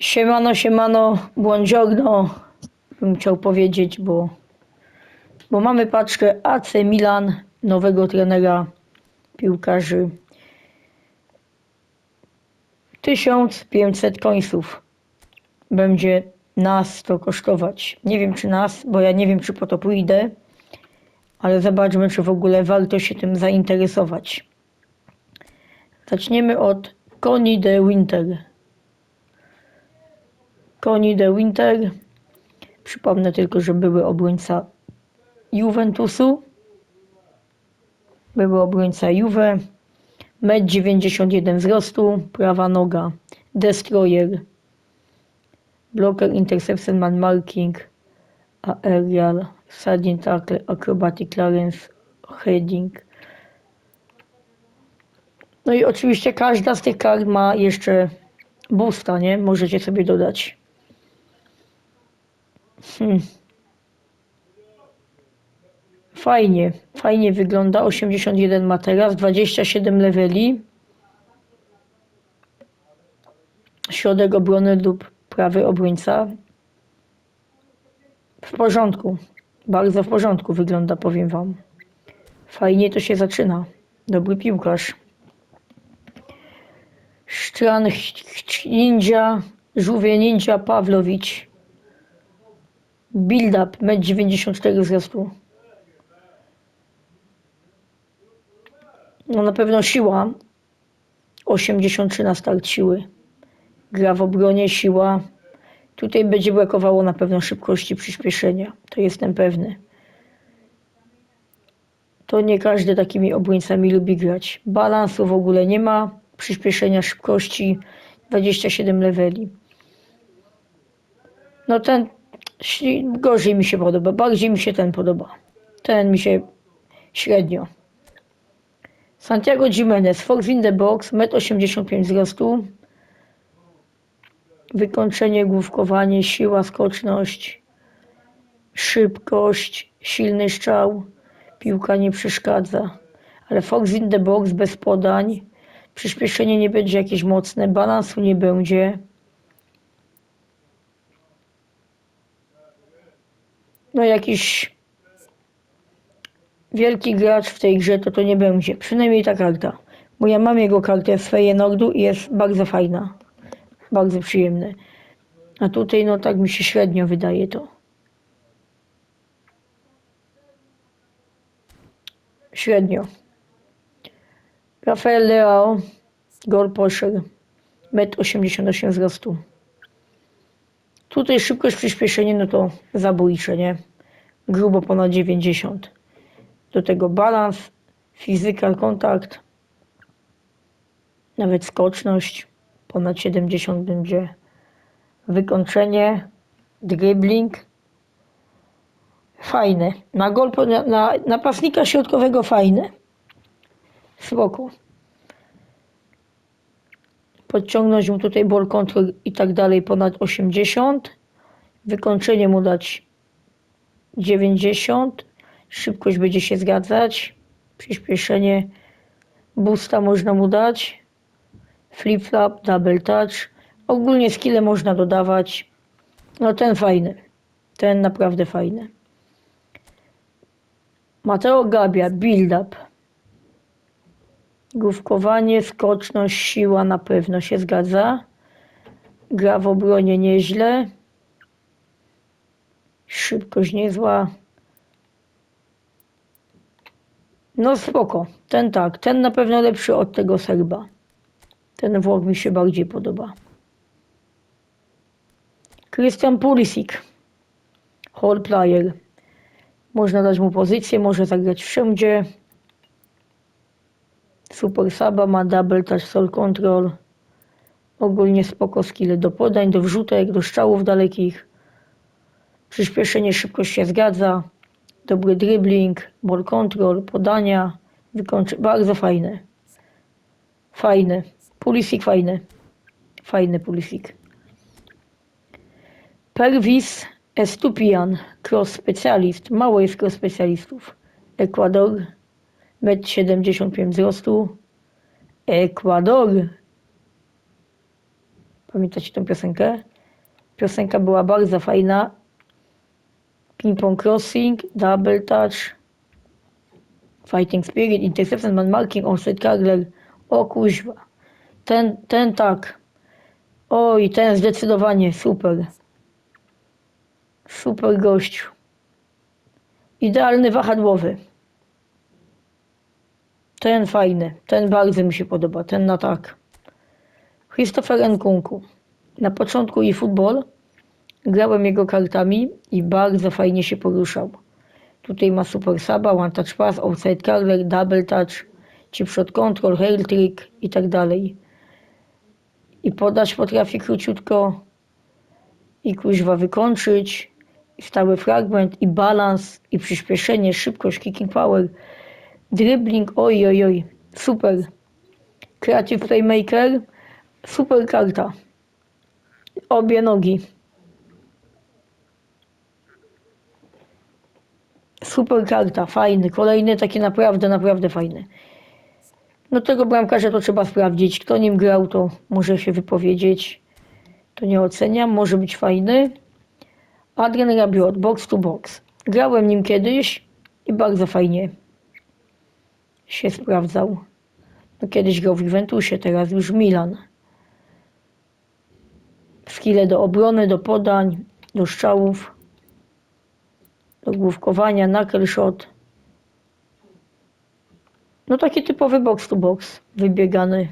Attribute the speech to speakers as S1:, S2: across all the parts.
S1: Siemano, siemano, buongiorno, bym chciał powiedzieć, bo, bo mamy paczkę AC Milan, nowego trenera piłkarzy. 1500 końców będzie nas to kosztować. Nie wiem czy nas, bo ja nie wiem czy po to pójdę, ale zobaczmy czy w ogóle warto się tym zainteresować. Zaczniemy od Connie de Winter. Connie de Winter. Przypomnę tylko, że były obrońca Juventusu. Były obrońca Juve. 1,91 m wzrostu, prawa noga, destroyer, blocker, interception, man marking, aerial, sudden tackle, acrobatic clearance, heading. No i oczywiście każda z tych kart ma jeszcze boosta, nie? Możecie sobie dodać. Hmm. Fajnie, fajnie wygląda. 81 ma teraz, 27 leveli. Środek obrony lub prawy obrońca. W porządku. Bardzo w porządku wygląda, powiem wam. Fajnie to się zaczyna. Dobry piłkarz. Sztran Ninja, Żółwie Ninja Pawlowicz. Build up, 1,94 m wzrostu. No na pewno siła. 83 na start siły. Gra w obronie, siła. Tutaj będzie brakowało na pewno szybkości przyspieszenia. To jestem pewny. To nie każdy takimi obrońcami lubi grać. Balansu w ogóle nie ma. Przyspieszenia szybkości 27 leveli. No ten gorzej mi się podoba. Bardziej mi się ten podoba. Ten mi się średnio. Santiago Jimenez, Fox in the Box, 1,85 m wzrostu. Wykończenie, główkowanie, siła, skoczność, szybkość, silny strzał. Piłka nie przeszkadza. Ale Fox in the Box bez podań. Przyspieszenie nie będzie jakieś mocne, balansu nie będzie. No jakiś wielki gracz w tej grze to to nie będzie. Przynajmniej ta karta. Bo ja mam jego kartę w Feyenoordu i jest bardzo fajna. Bardzo przyjemne. A tutaj no tak mi się średnio wydaje to. Średnio. Rafael Leao, gol posher, 1,88 m wzrostu. Tutaj szybkość, przyspieszenie, no to zabójcze, nie? Grubo ponad 90. Do tego balans, physical kontakt, nawet skoczność, ponad 70 będzie. Wykończenie, dribbling. Fajne. Na gol, na, na napastnika środkowego fajne. Spoko. Podciągnąć mu tutaj ball control i tak dalej ponad 80. Wykończenie mu dać 90. Szybkość będzie się zgadzać. Przyspieszenie boosta można mu dać. Flip flap, double touch. Ogólnie skille można dodawać. No ten fajny. Ten naprawdę fajny. Mateo Gabia, build up. Główkowanie, skoczność, siła na pewno się zgadza. Gra w obronie nieźle. Szybkość niezła. No spoko. Ten tak. Ten na pewno lepszy od tego Serba. Ten Włoch mi się bardziej podoba. Christian Pulisic. Hall player. Można dać mu pozycję, może zagrać wszędzie. Super Saba ma double touch soul control. Ogólnie spoko skille do podań, do wrzutek, do strzałów dalekich. Przyspieszenie, szybkość się zgadza. Dobry dribbling, ball control, podania, wykończy... Bardzo fajne. Fajne. Pulisic fajny. Fajny Pulisic. Pervis Estupian, cross specjalist. Mało jest cross specjalistów. Ekwador, 1,75 m wzrostu. Ekwador. Pamiętacie tą piosenkę? Piosenka była bardzo fajna. Ping Pong Crossing, Double Touch, Fighting Spirit, Interception, Man Marking, Offset Kagler. O kuźwa. Ten, ten tak. Oj, ten zdecydowanie super. Super gościu. Idealny wahadłowy. Ten fajny. Ten bardzo mi się podoba. Ten na tak. Christopher Nkunku. Na początku i futbol grałem jego kartami i bardzo fajnie się poruszał. Tutaj ma super saba, one touch pass, outside curler, double touch, chip shot control, hair trick i tak dalej. I podać potrafi króciutko i kuźwa wykończyć, i stały fragment, i balans, i przyspieszenie, szybkość, kicking power, dribbling, oj, oj, oj, super. Creative Playmaker, super karta. Obie nogi. Super karta, fajny. Kolejny taki naprawdę, naprawdę fajny. No tego bramkarza to trzeba sprawdzić. Kto nim grał, to może się wypowiedzieć. To nie oceniam, może być fajny. Adrian Rabiot, box to box. Grałem nim kiedyś i bardzo fajnie się sprawdzał. No kiedyś grał w Juventusie, teraz już Milan. Skille do obrony, do podań, do strzałów, do główkowania, knuckle shot. No taki typowy box to box, wybiegany.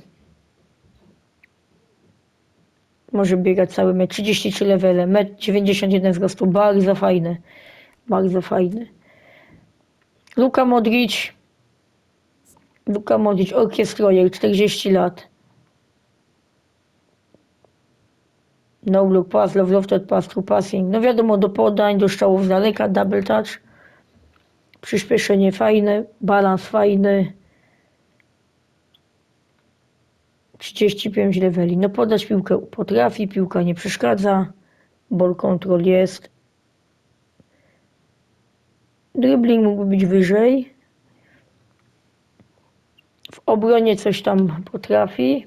S1: Może biegać cały metr, 33 levele, metr 91 wzrostu, bardzo fajny, bardzo fajny. Luka Modric, Luka Modric, orkiestrojer, 40 lat. No look pass, love lofted pass, true passing. No wiadomo, do podań, do strzałów z daleka, double touch. Przyspieszenie fajne, balans fajny. 35 leveli. No podać piłkę potrafi, piłka nie przeszkadza. Ball control jest. Dribbling mógłby być wyżej. W obronie coś tam potrafi.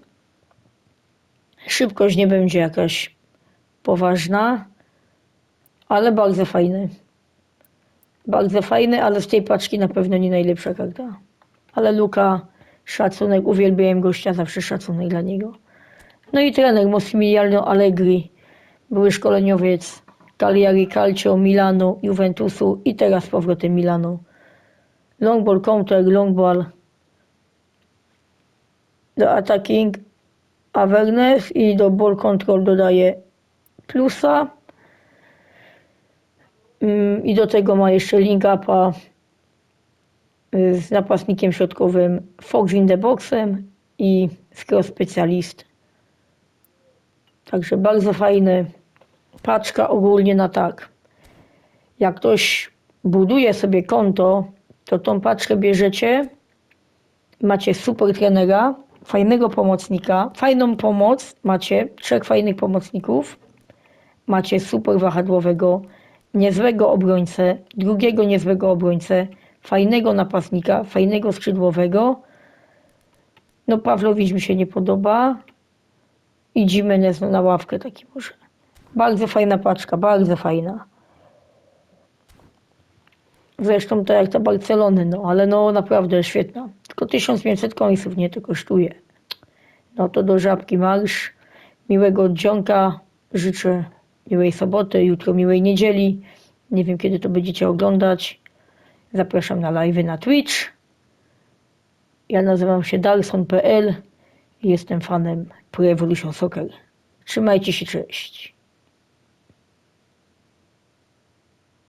S1: Szybkość nie będzie jakaś poważna, ale bardzo fajny. Bardzo fajny, ale z tej paczki na pewno nie najlepsza karta. Ale Luka, szacunek, uwielbiałem gościa, zawsze szacunek dla niego. No i trener Massimiliano Allegri, były szkoleniowiec Cagliari Calcio, Milano, Juventusu i teraz z powrotem Milano. Long ball counter, long ball do attacking awareness i do ball control dodaje plusa. Mm, I do tego ma jeszcze link upa z napastnikiem środkowym Fox in the boxem i Scroll Specialist. Także bardzo fajny. Paczka ogólnie na tak. Jak ktoś buduje sobie konto, to tą paczkę bierzecie. Macie super trenera, fajnego pomocnika, fajną pomoc, macie trzech fajnych pomocników, macie super wahadłowego, niezłego obrońcę, drugiego niezłego obrońcę, fajnego napastnika, fajnego skrzydłowego. No Pawlowicz mi się nie podoba i Jimenez na ławkę taki może. Bardzo fajna paczka, bardzo fajna. Zresztą to jak ta Barcelony, no ale no naprawdę świetna. Tylko 1500 końców nie to kosztuje. No to do żabki marsz. Miłego dzionka. Życzę miłej soboty, jutro miłej niedzieli. Nie wiem kiedy to będziecie oglądać. Zapraszam na live na Twitch. Ja nazywam się Darson.pl i jestem fanem Pro Evolution Soccer. Trzymajcie się, cześć.